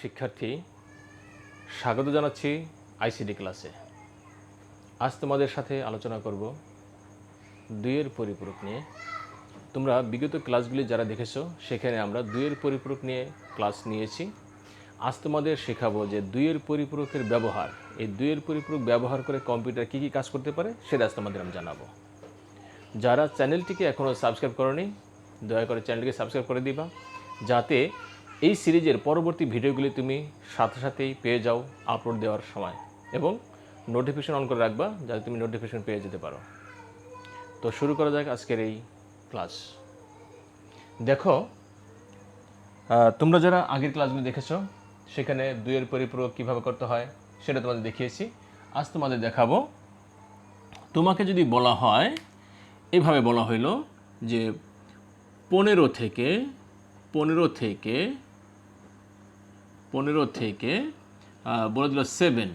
শিক্ষার্থী, স্বাগত জানাচ্ছি আইসিডি ক্লাসে আজ তোমাদের সাথে আলোচনা করব দুইয়ের পরিপূরক নিয়ে। তোমরা বিগত ক্লাসগুলি যারা দেখেছ, সেখানে আমরা দুইয়ের পরিপূরক নিয়ে ক্লাস নিয়েছি। আজ তোমাদের শেখাবো যে দুইয়ের পরিপূরকের ব্যবহার, এই দুইয়ের পরিপূরক ব্যবহার করে কম্পিউটার কী কী কাজ করতে পারে, সেটা আজ তোমাদের আমি জানাব। যারা চ্যানেলটিকে এখনও সাবস্ক্রাইব করনি, দয়া করে চ্যানেলটিকে সাবস্ক্রাইব করে দিবা, যাতে এই সিরিজের পরবর্তী ভিডিওগুলি তুমি সাথে সাথেই পেয়ে যাও আপলোড দেওয়ার সময় এবং নোটিফিকেশন অন করে রাখবা যাতে তুমি নোটিফিকেশন পেয়ে যেতে পারো। তো শুরু করা যাক আজকের এই ক্লাস দেখো তোমরা যারা আগের ক্লাসগুলি দেখেছ, সেখানে দুইয়ের পরিপূরক কীভাবে করতে হয় সেটা তোমাদের দেখিয়েছি। আজ তোমাদের দেখাবো। তোমাকে যদি বলা হয়, এভাবে বলা হইল যে পনেরো থেকে পনেরো থেকে পনেরো থেকে বলে দিল সেভেন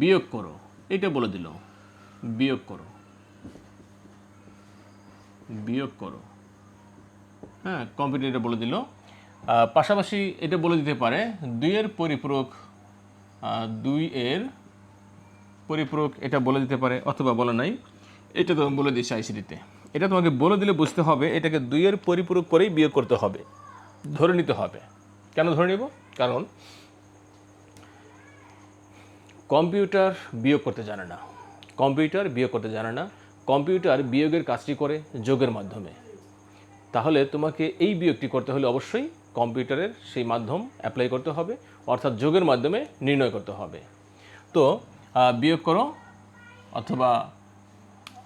বিয়োগ করো। এটা বলে দিল, বিয়োগ করো। বিয়োগ করো। হ্যাঁ কম্পিউটার বলে দিল। পাশাপাশি এটা বলে দিতে পারে, দুইয়ের পরিপূরক দুই এর পরিপূরক এটা বলে দিতে পারে, অথবা বলে নাই। এটা তো বলে দিয়েছে আইসিডিতে এটা তোমাকে বলে দিলে বুঝতে হবে, এটাকে দুইয়ের পরিপূরক করেই বিয়োগ করতে হবে। ধরে নিতে হবে। কেন ধরে নিব? কারণ কম্পিউটার বিয়োগ করতে জানে না। কম্পিউটার বিয়োগ করতে জানে না। কম্পিউটার বিয়োগের কাজটি করে যোগের মাধ্যমে। তাহলে তোমাকে এই বিয়োগটি করতে হলে অবশ্যই কম্পিউটারের সেই মাধ্যম অ্যাপ্লাই করতে হবে, অর্থাৎ যোগের মাধ্যমে নির্ণয় করতে হবে। তো বিয়োগ করো, অথবা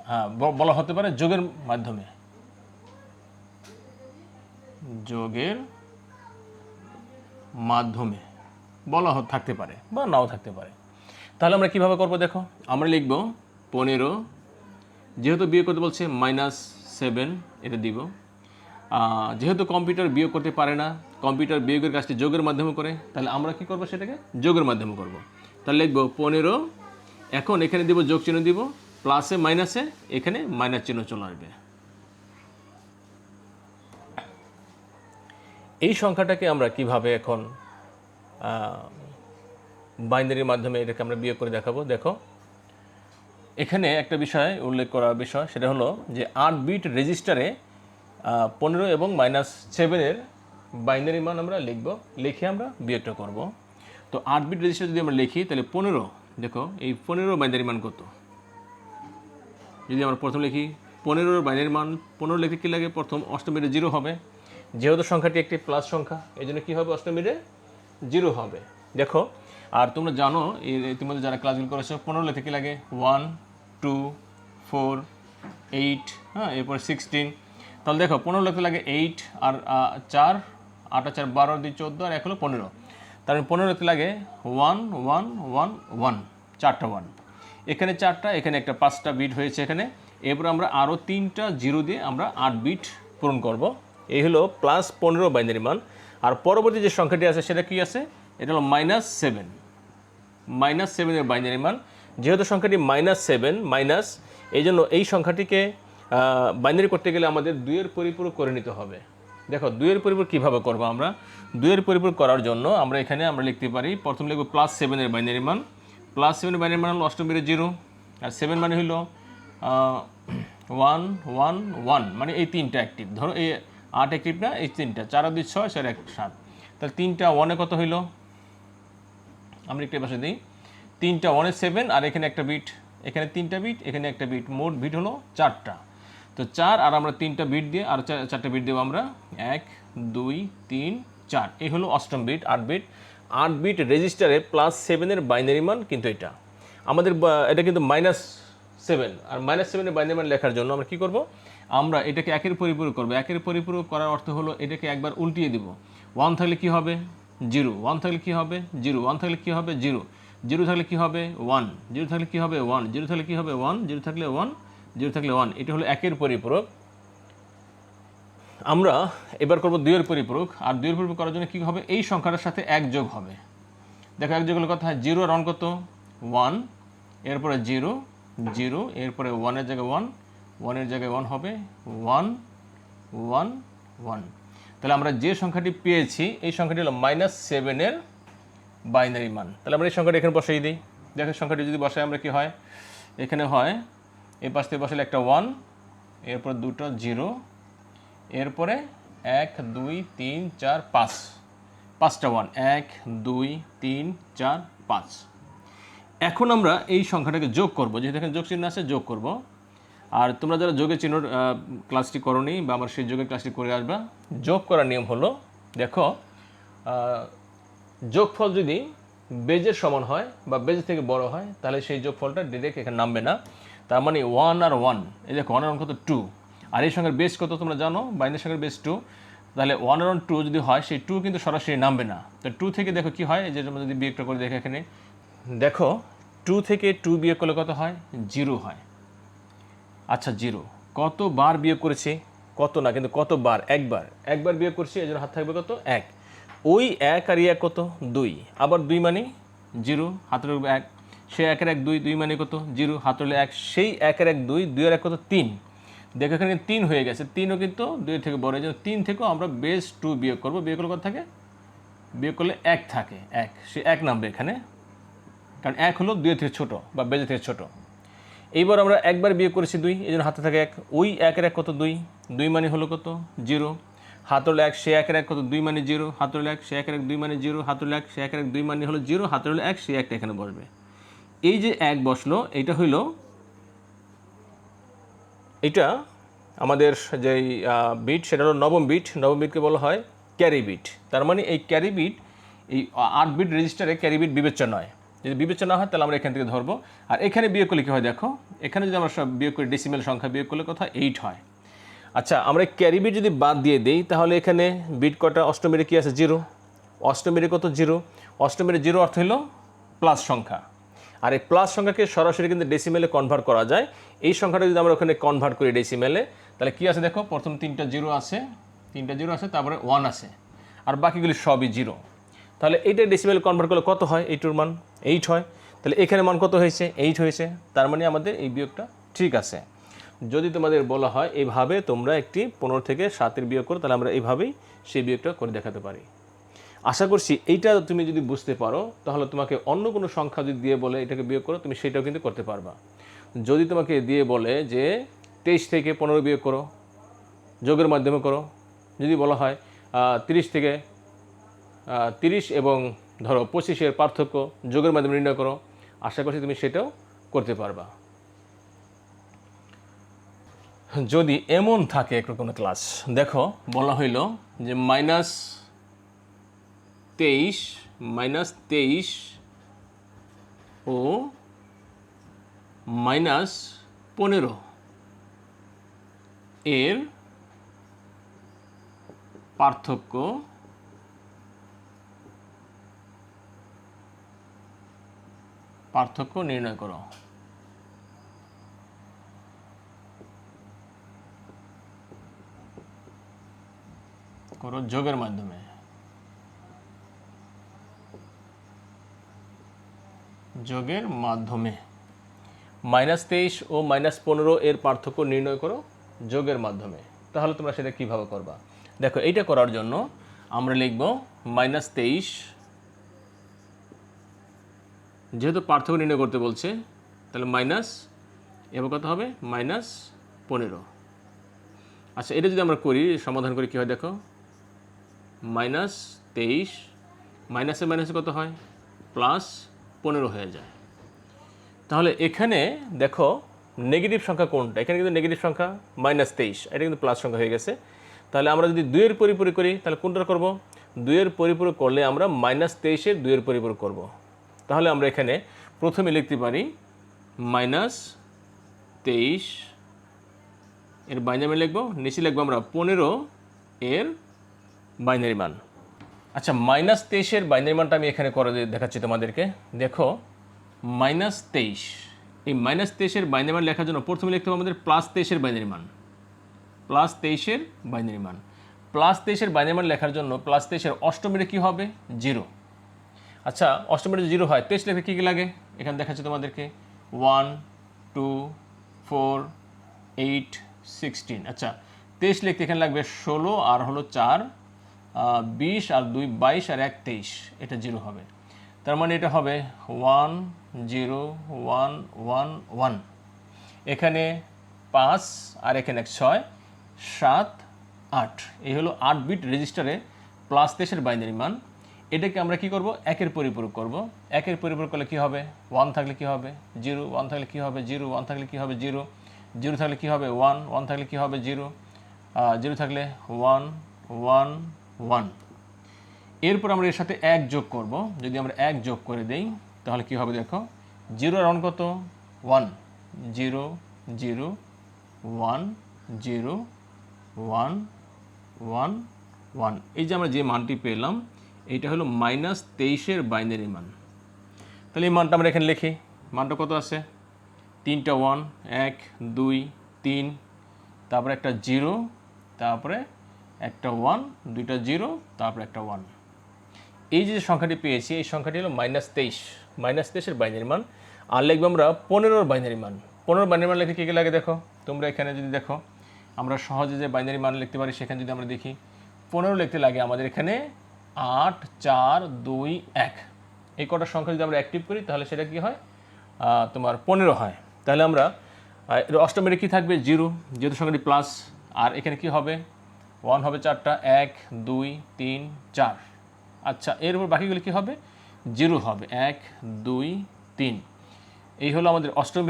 হ্যাঁ বলা হতে পারে যোগের মাধ্যমে। যোগের মাধ্যমে, বলা থাকতে পারে বা নাও থাকতে পারে। তাহলে আমরা কীভাবে করব দেখো? আমরা লিখব পনেরো, যেহেতু বিয়োগ করতে বলছে মাইনাস সেভেন এটা দিব। যেহেতু কম্পিউটার বিয়োগ করতে পারে না কম্পিউটার বিয়োগের কাজটি যোগের মাধ্যমে করে, তাহলে আমরা কি করব সেটাকে? যোগের মাধ্যমে করব। তাহলে লিখব পনেরো, এখন এখানে দিব যোগ চিহ্ন দিব প্লাসে মাইনাসে এখানে মাইনাস চিহ্ন চলে আসবে। এই সংখ্যাটাকে আমরা কীভাবে এখন বাইনারির মাধ্যমে এটাকে আমরা বিয়োগ করে দেখাবো। দেখো, এখানে একটা বিষয় উল্লেখ করার বিষয়, সেটা হলো যে আট বিট রেজিস্টারে পনেরো এবং মাইনাস সেভেনের বাইনারি মান আমরা লিখব, লিখে আমরা বিয়োগটা করব। তো আট বিট রেজিস্টার যদি আমরা লিখি, তাহলে পনেরো, দেখো, এই পনেরো বাইনারি মান কত? যদি আমরা প্রথম লিখি, পনেরোর বাইনারি মান, পনেরো লিখে কী লাগে? প্রথম অষ্টমীরে জিরো হবে। যেহেতু সংখ্যাটি একটি প্লাস সংখ্যা এই জন্য কী হবে অষ্টমীরে জিরো হবে। দেখো, আর তোমরা জানো ইতিমধ্যে যারা ক্লাসগুলো করেছ পনেরো লিখে কী লাগে ওয়ান টু ফোর এইট হ্যাঁ এরপর সিক্সটিন তাহলে দেখো পনেরো লিখতে লাগে এইট আর চার, আট চার, বারো, দুই, চোদ্দ, আর এক হলো পনেরো। তার পনেরো লিখতে লাগে ওয়ান ওয়ান ওয়ান ওয়ান চারটা ওয়ান এখানে চারটা, এখানে একটা পাঁচটা বিট হয়েছে এখানে। এরপর আমরা আরও তিনটা জিরো দিয়ে আমরা আট বিট পূরণ করব। এই হলো প্লাস পনেরো বাইনারি মান। আর পরবর্তী যে সংখ্যাটি আছে, সেটা কি আছে? এটা হলো মাইনাস সেভেন মাইনাস সেভেনের বাইনারি মান। যেহেতু সংখ্যাটি মাইনাস সেভেন মাইনাস এই জন্য এই সংখ্যাটিকে বাইনারি করতে গেলে আমাদের দুইয়ের পরিপূরক করে নিতে হবে। দেখো, দুইয়ের পরিপূরক কীভাবে করব আমরা? দুইয়ের পরিপূরক করার জন্য আমরা এখানে আমরা লিখতে পারি, প্রথম লিখব প্লাস সেভেনের বাইনারি মান। প্লাস সেভেনের বাইনারি মান হলো অষ্টমীর জিরো আর সেভেন মানে হলো ওয়ান ওয়ান ওয়ান মানে এই তিনটা অ্যাক্টিভ ধরো, এই আট অ্যাক্টিভ না, এই তিনটা, চার দুই ছয়, চার এক সাত। তাহলে তিনটা ওয়ানে কত হইল? আমরা একটু পাশে দিই। তিনটা ওয়ানে সেভেন আর এখানে একটা বিট এখানে তিনটা বিট এখানে একটা বিট মোট বিট হলো চারটা। তো চার, আর আমরা তিনটা বিট দিয়ে, আর চার- চারটা বিট দেবো আমরা। এক, দুই, তিন, চার। এই হলো অষ্টম বিট আট বিট আট বিট রেজিস্টারে প্লাস সেভেনের বাইনারি মান কিন্তু এটা। আমাদের এটা কিন্তু মাইনাস সেভেন আর মাইনাস সেভেনের বাইনারি মান লেখার জন্য আমরা কি করব? আমরা এটাকে একের পরিপূরক করব। একের পরিপূরক করার অর্থ হলো এটাকে একবার উল্টিয়ে দিব। ওয়ান থাকলে কি হবে? জিরো ওয়ান থাকলে কি হবে? জিরো ওয়ান থাকলে কি হবে? জিরো জিরো থাকলে কি হবে? ওয়ান জিরো থাকলে কি হবে? ওয়ান জিরো থাকলে কি হবে? ওয়ান জিরো থাকলে ওয়ান জিরো থাকলে ওয়ান এটা হলো একের পরিপূরক। আমরা এবার করব দুইয়ের পরিপূরক। আর দুইয়ের পরিপূরক করার জন্য কী হবে? এই সংখ্যাটার সাথে এক যোগ হবে। দেখো এক যোগ হলে কথা জিরো আর ওয়ান কত? ওয়ান এরপরে জিরো জিরো, এরপরে ওয়ানের জায়গায় ওয়ান ওয়ানের জায়গায় ওয়ান হবে ওয়ান ওয়ান ওয়ান তাহলে আমরা যে সংখ্যাটি পেয়েছি, এই সংখ্যাটি হলো মাইনাস সেভেনের বাইনারি মান। তাহলে আমরা এই সংখ্যাটা এখানে বসাই দিই। দেখো, সংখ্যাটি যদি বসাই, আমরা কি হয়? এখানে হয়, এই পাশ থেকে বসালে একটা ওয়ান এরপর দুটো জিরো, এরপরে এক, দুই, তিন, চার, পাঁচ। পাঁচটা ওয়ান এক, দুই, তিন, চার, পাঁচ। এখন আমরা এই সংখ্যাটাকে যোগ করব। যেহেতু এখানে যোগ চিহ্ন আছে, যোগ করব। আর তোমরা যারা যোগের চিহ্ন ক্লাসটি করনি বা আমার সেই যোগের ক্লাসটি করে আসবা, যোগ করার নিয়ম হলো, দেখো যোগফল যদি বেজের সমান হয় বা বেজ থেকে বড় হয়, তাহলে সেই যোগফলটা ডিরেক্ট এখানে নামবে না। তার মানে ওয়ান আর ওয়ান এই দেখো ওয়ান আর ওয়ান কত? টু আর এই সঙ্গে বেস কত তোমরা জানো? বাইনের সঙ্গে বেস টু তাহলে ওয়ান আর ওয়ান টু যদি হয়, সেই টু কিন্তু সরাসরি নামবে না। তো টু থেকে দেখো কি হয়? যে যদি বিয়োগটা করে দেখো এখানে দেখো টু থেকে টু বিয়োগ করলে কত হয়? জিরো হয়। আচ্ছা জিরো কতবার বিয়োগ করেছি? কত না, কিন্তু কতবার? একবার। একবার বিয়োগ করছি, এই হাত থাকবে কত? এক। ওই এক আর এক কত? দুই। আবার দুই মানে জিরো হাতের এক। সে একের এক দুই দুই মানে কত? জিরো হাতের হলে এক। সেই একের এক দুই দুইয়ের এক কত? তিন। দেখো এখানে তিন হয়ে গেছে। তিনও কিন্তু দুই থেকে বড়। জন্য তিন থেকেও আমরা বেস টু বিয়োগ করব। বিয়োগ করলে কত থাকে? বিয়োগ করলে এক থাকে। এক। সে এক নামবে এখানে। কারণ এক হলো দুই থেকে ছোট বা বেজে থেকে ছোট। এইবার আমরা একবার বিয়ে করেছি দুই এই জন্য হাতে থাকে এক। ওই একের এক কত? দুই। দুই মানে হলো কত? জিরো। হাতল এক, সে একের এক কত? দুই মানে জিরো। হাতল এক, সে একের এক দুই মানে জিরো। হাতল এক, সে একের এক দুই মানে হলো জিরো। হাতল এক, সে একটা এখানে বসবে। এই যে এক বসল, এটা হইল, এটা আমাদের যেই বিট, সেটা হলো নবম বিট। নবম বিটকে বলা হয় ক্যারি বিট। তার মানে এই ক্যারি বিট, এই আট বিট রেজিস্টারে ক্যারি বিট বিবেচনা নয়। যদি বিবেচনা হয়, তাহলে আমরা এখান থেকে ধরবো। আর এখানে বিয়োগ করলে কী হয় দেখো? এখানে যদি আমরা সব বিয়োগ করি ডেসিমেল সংখ্যা বিয়োগ করলে কথা এইট হয়। আচ্ছা আমরা ক্যারি বিট যদি বাদ দিয়ে দিই, তাহলে এখানে বিট কটা, অষ্টমীরে কী আছে? জিরো অষ্টমীরে কত? জিরো অষ্টমীরে জিরো অর্থ হলো প্লাস সংখ্যা। আর এই প্লাস সংখ্যাকে সরাসরি কিন্তু ডেসিমেলে কনভার্ট করা যায়। এই সংখ্যাটা যদি আমরা ওখানে কনভার্ট করি ডেসিমেলে তাহলে কী আছে দেখো? প্রথম তিনটা জিরো আছে। তিনটা জিরো আছে, তারপরে ওয়ান আছে। আর বাকিগুলি সবই জিরো তাহলে এইটা ডেসিমেল কনভার্ট করলে কত হয়? এইটুর মান। এইট হয়। তাহলে এখানে মান কত হয়েছে? এইট হয়েছে। তার মানে আমাদের এই বিয়োগটা ঠিক আছে। যদি তোমাদের বলা হয় এইভাবে তোমরা একটি পনেরো থেকে সাতের বিয়োগ করো, তাহলে আমরা এইভাবেই সেই বিয়োগটা করে দেখাতে পারি। আশা করছি এইটা তুমি যদি বুঝতে পারো, তাহলে তোমাকে অন্য কোনো সংখ্যা যদি দিয়ে বলে এটাকে বিয়োগ করো, তুমি সেটাও কিন্তু করতে পারবা। যদি তোমাকে দিয়ে বলে যে তেইশ থেকে পনেরো বিয়োগ করো, যোগের মাধ্যমে করো, যদি বলা হয় তিরিশ থেকে তিরিশ এবং ধরো পঁচিশের পার্থক্য, যোগের মাধ্যমে নির্ণয় করো। আশা করছি তুমি সেটাও করতে পারবা। যদি এমন থাকে একটা কোনো ক্লাস দেখো, বলা হইল যে মাইনাস তেইশ মাইনাস তেইশ ও মাইনাস পনেরো এর পার্থক্য পার্থক্য নির্ণয় করো। করো যোগের মাধ্যমে। যোগের মাধ্যমে। মাইনাস তেইশ ও মাইনাস পনেরো এর পার্থক্য নির্ণয় করো যোগের মাধ্যমে। তাহলে তোমরা সেটা কীভাবে করবা? দেখো, এইটা করার জন্য আমরা লিখব মাইনাস তেইশ যেহেতু পার্থক্য নির্ণয় করতে বলছে, তাহলে মাইনাস এবার কত হবে? মাইনাস পনেরো। আচ্ছা এটা যদি আমরা করি, সমাধান করি কী হয় দেখো? মাইনাস তেইশ মাইনাসে মাইনাসে কত হয়? প্লাস পনেরো হয়ে যায়। তাহলে এখানে দেখো নেগেটিভ সংখ্যা কোনটা? এখানে কিন্তু নেগেটিভ সংখ্যা মাইনাস তেইশ, এটা কিন্তু প্লাস সংখ্যা হয়ে গেছে। তাহলে আমরা যদি দুইয়ের পরিপূরক করি, তাহলে কোনটা করব? দুইয়ের পরিপূরক করলে আমরা মাইনাস তেইশের দুইয়ের পরিপূরক করব। তাহলে আমরা এখানে প্রথমে লিখতে পারি মাইনাস তেইশ, এর বাইনারি লিখব, নিচে লিখব আমরা পনেরো এর বাইনারি মান। আচ্ছা মাইনাস তেইশের বাইনারি মানটা আমি এখানে করে দেখাচ্ছি তোমাদেরকে। দেখো, মাইনাস তেইশ, এই মাইনাস তেইশের বাইনারি মান লেখার জন্য প্রথমে লিখতে হবে আমাদের প্লাস তেইশের বাইনারি মান। প্লাস তেইশের বাইনারি মান। প্লাস তেইশের বাইনারি মান লেখার জন্য প্লাস তেইশের অষ্টমীরে কী হবে? জিরো। আচ্ছা অষ্টমীতে জিরো হয়, তেইশ লেখে কী কী লাগে? এখানে দেখাচ্ছি তোমাদেরকে। One, two, four, eight, sixteen. আচ্ছা তেইশ লিখতে এখানে লাগবে ষোলো, আর হলো চার বিশ, আর দুই, বাইশ, আর এক, তেইশ। এটা জিরো হবে। তার মানে এটা হবে one, zero, one one one. এখানে পাঁচ, আর এখানে এক, ছয়, সাত, আট। এই হলো আট বিট রেজিস্টারে প্লাস তেইশের বাইনারি মান। এটাকে আমরা কি করব? একের পরিপূরক করব। একের পরিপূরক করলে কি হবে? ওয়ান থাকলে কি হবে? জিরো। ওয়ান থাকলে কি হবে? জিরো। ওয়ান থাকলে কি হবে? জিরো। জিরো থাকলে কি হবে? ওয়ান। ওয়ান থাকলে কি হবে? জিরো। জিরো থাকলে ওয়ান ওয়ান ওয়ান। এরপর আমরা এর সাথে এক যোগ করব। যদি আমরা এক যোগ করে দেই, তাহলে কি হবে দেখো? জিরো রাউন্ড কত? One. Zero zero, one zero, one one one. এই যে আমরা যে মানটি পেলাম এইটা হলো মাইনাস তেইশের বাইনারি মান। তাহলে এই মানটা আমরা এখানে লিখি। মানটা কত আছে? তিনটা ওয়ান, এক, দুই, তিন, তারপরে একটা জিরো, তারপরে একটা ওয়ান, দুইটা জিরো, তারপরে একটা ওয়ান। এই যে সংখ্যাটি পেয়েছি, এই সংখ্যাটি হলো মাইনাস তেইশ। মাইনাস তেইশের বাইনারি মান, আর লিখব আমরা পনেরোর বাইনারি মান। পনেরো বাইনারি মান লিখে কী কী লাগে দেখো? তোমরা এখানে যদি দেখো, আমরা সহজে যে বাইনারি মান লিখতে পারি, সেখানে যদি আমরা দেখি, পনেরো লিখতে লাগে আমাদের এখানে আট, চার, দুই, এক। এই কটা সংখ্যা যদি আমরা অ্যাক্টিভ করি, তাহলে সেটা কি হয়? তোমার পনেরো হয়। তাহলে আমরা অষ্টমের কী থাকবে? জিরো। যেহেতু সংখ্যাটি প্লাস আর এখানে কি হবে? ওয়ান হবে চারটা, এক, দুই, তিন, চার। আচ্ছা এর উপর বাকিগুলো কী হবে? জিরো হবে। এক, দুই, তিন। এই হলো আমাদের অষ্টম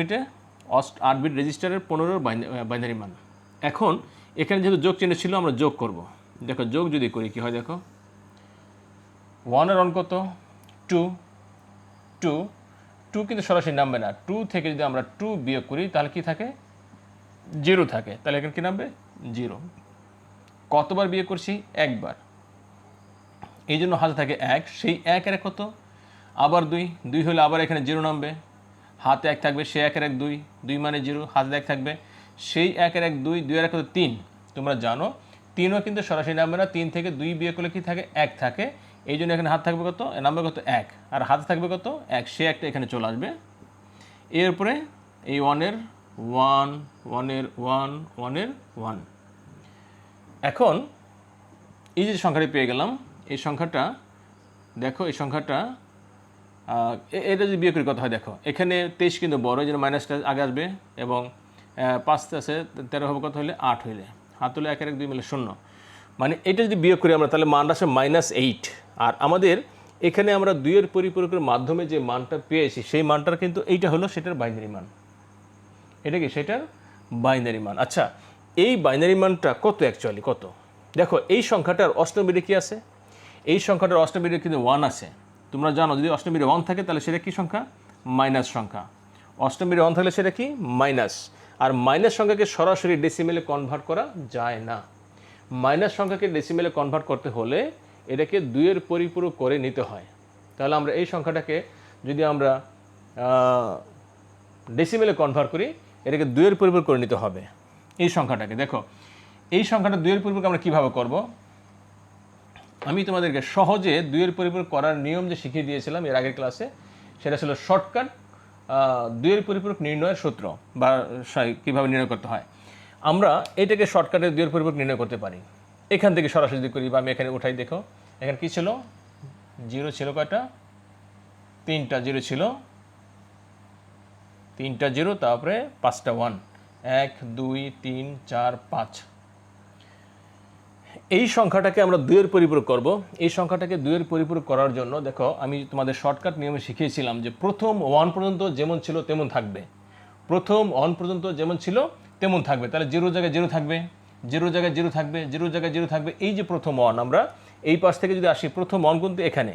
অষ্ট, আট বিট রেজিস্টারের পনেরোর বাইনারি মান। এখন, এখানে যেহেতু যোগ চিহ্ন ছিল, আমরা যোগ করব। দেখো, যোগ যদি করি, কী হয় দেখো? ওয়ানের অন কত? টু টু টু কিন্তু সরাসরি নামবে না। টু থেকে যদি আমরা টু বিয়োগ করি, তাহলে কি থাকে? জিরো থাকে। তাহলে এখানে কী নামবে? জিরো কতবার বিয়ে করছি? একবার। এই জন্য হাতে থাকে এক। সেই এক এর কত? আবার দুই। দুই হলে আবার এখানে জিরো নামবে। হাতে এক থাকবে, সে একের এক দুই। দুই মানে জিরো হাতে এক থাকবে। সেই একের এক দুই দুই আর এক কত? তিন। তোমরা জানো, তিনও কিন্তু সরাসরি নামবে না। তিন থেকে দুই বিয়ে করলে কি থাকে? এক থাকে। এই জন্য এখানে হাত থাকবে কত? নাম্বার কত? এক। আর হাতে থাকবে কত? এক। সে একটা এখানে চলে আসবে। এরপরে এই ওয়ানের ওয়ান ওয়ানের ওয়ান ওয়ানের ওয়ান এখন এই যে সংখ্যাটি পেয়ে গেলাম, এই সংখ্যাটা, দেখো এই সংখ্যাটা এটা যদি বিয়ে করি কত হয়, দেখো, এখানে তেইশ কিন্তু বড় জন্য মাইনাসটা আগে আসবে এবং পাঁচ আছে, তেরো হবে কত হলে? আট হইলে হাত হলে একের এক, দুই মিলে শূন্য। মানে এটা যদি বিয়োগ করি আমরা, তাহলে মানটা আসে মাইনাস এইট আর আমাদের এখানে আমরা দুইয়ের পরিপূরকের মাধ্যমে যে মানটা পেয়েছি, সেই মানটার কিন্তু এইটা হলো সেটার বাইনারি মান। এটা কি সেটার বাইনারি মান? আচ্ছা এই বাইনারি মানটা কত অ্যাকচুয়ালি কত? দেখো, এই সংখ্যাটার অষ্টম বিটে কী আছে? এই সংখ্যাটার অষ্টম বিটে কিন্তু ওয়ান আছে। তোমরা জানো, যদি অষ্টম বিটে ওয়ান থাকে, তাহলে সেটা কি সংখ্যা? মাইনাস সংখ্যা। অষ্টম বিটে ওয়ান থাকলে সেটা কি? মাইনাস আর মাইনাস সংখ্যাকে সরাসরি ডেসিমেলে কনভার্ট করা যায় না। মাইনাস সংখ্যাকে ডেসিমেলে কনভার্ট করতে হলে এটাকে দুইয়ের পরিপূরক করে নিতে হয়। তাহলে আমরা এই সংখ্যাটাকে যদি আমরা ডেসিমেলে কনভার্ট করি, এটাকে দুইয়ের পরিপূরক করে নিতে হবে। এই সংখ্যাটাকে, দেখো, এই সংখ্যাটা দুইয়ের পরিপূরক আমরা কীভাবে করব? আমি তোমাদেরকে সহজে দুইয়ের পরিপূরক করার নিয়ম যে শিখিয়ে দিয়েছিলাম এর আগের ক্লাসে, সেটা ছিল শর্টকাট দুইয়ের পরিপূরক নির্ণয়ের সূত্র, বা কীভাবে নির্ণয় করতে হয়। আমরা এটাকে শর্টকাটে দুইয়ের পরিপূরক নির্ণয় করতে পারি। এখান থেকে সরাসরি করি বা আমি এখানে উঠাই, দেখো, এখানে কি ছিল? জিরো ছিল কয়টা? তিনটা জিরো ছিল। তিনটা জিরো, তারপরে পাঁচটা ওয়ান এক, দুই, তিন, চার, পাঁচ। এই সংখ্যাটাকে আমরা দুইয়ের পরিপূরক করব। এই সংখ্যাটাকে দুয়ের পরিপূরক করার জন্য, দেখো, আমি তোমাদের শর্টকাট নিয়মে শিখিয়েছিলাম যে প্রথম ওয়ান পর্যন্ত যেমন ছিল তেমন থাকবে। প্রথম ওয়ান পর্যন্ত যেমন ছিল তেমন থাকবে। তাহলে জিরো জায়গায় জিরো থাকবে, জিরো জায়গায় জিরো থাকবে, জিরো জায়গায় জিরো থাকবে। এই যে প্রথম ওয়ান আমরা এই পাশ থেকে যদি আসি, প্রথম ওয়ান কিন্তু এখানে।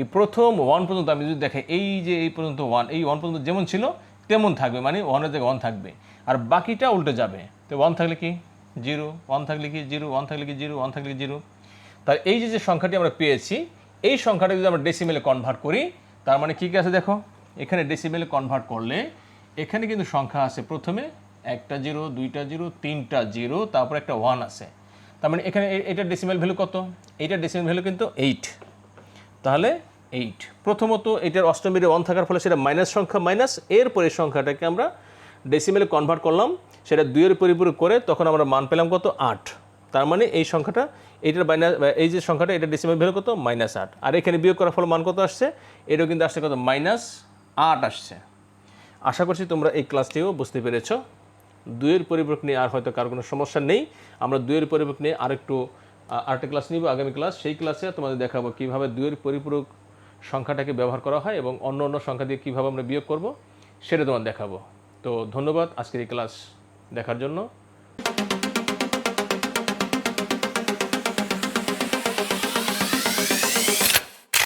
এই প্রথম ওয়ান পর্যন্ত আমি যদি দেখে এই যে এই পর্যন্ত ওয়ান এই ওয়ান পর্যন্ত যেমন ছিল, তেমন থাকবে। মানে ওয়ানের জায়গায় ওয়ান থাকবে। আর বাকিটা উল্টে যাবে। তো ওয়ান থাকলে কি? জিরো। ওয়ান থাকলে কি? জিরো। ওয়ান থাকলে কি? জিরো। ওয়ান থাকলে কি? জিরো। তার এই যে যে সংখ্যাটি আমরা পেয়েছি, এই সংখ্যাটা যদি আমরা ডেসিমেলে কনভার্ট করি, তার মানে কী কী আছে দেখো? এখানে ডেসিমেলে কনভার্ট করলে, এখানে কিন্তু সংখ্যা আছে প্রথমে একটা জিরো, দুইটা জিরো, তিনটা জিরো, তারপর একটা ওয়ান আছে। তার মানে এখানে এ- এটার ডেসিমেল ভ্যালু কত? এইটার ডেসিমেল ভ্যালু কিন্তু এইট তাহলে এইট প্রথমত এটার অষ্টমীরে ওয়ান থাকার ফলে সেটা মাইনাস সংখ্যা মাইনাস এর এরপরে সংখ্যাটাকে আমরা ডেসিমেলে কনভার্ট করলাম, সেটা দুইয়ের পরিপূরক করে তখন আমরা মান পেলাম কত? আট। তার মানে এই সংখ্যাটা, এইটার মাইনাস এই যে সংখ্যাটা, এটা ডেসিমাল ভ্যালু কত? মাইনাস আট। আর এখানে বিয়োগ করার ফলে মান কত আসছে? এটাও কিন্তু আসছে কত? মাইনাস আট আসছে। আশা করছি তোমরা এই ক্লাসটিও বুঝতে পেরেছ। দুইয়ের পরিপূরক নিয়ে আর হয়তো কারও কোনো সমস্যা নেই। আমরা দুয়ের পরিপূরক নিয়ে আরেকটু আরেকটা ক্লাস নিব, আগামী ক্লাস সেই ক্লাসে তোমাদের দেখাবো কীভাবে দুয়ের পরিপূরক সংখ্যাটাকে ব্যবহার করা হয় এবং অন্য অন্য সংখ্যা দিয়ে কীভাবে আমরা বিয়োগ করব, সেটা তোমার দেখাবো। তো ধন্যবাদ আজকের এই ক্লাস দেখার জন্য।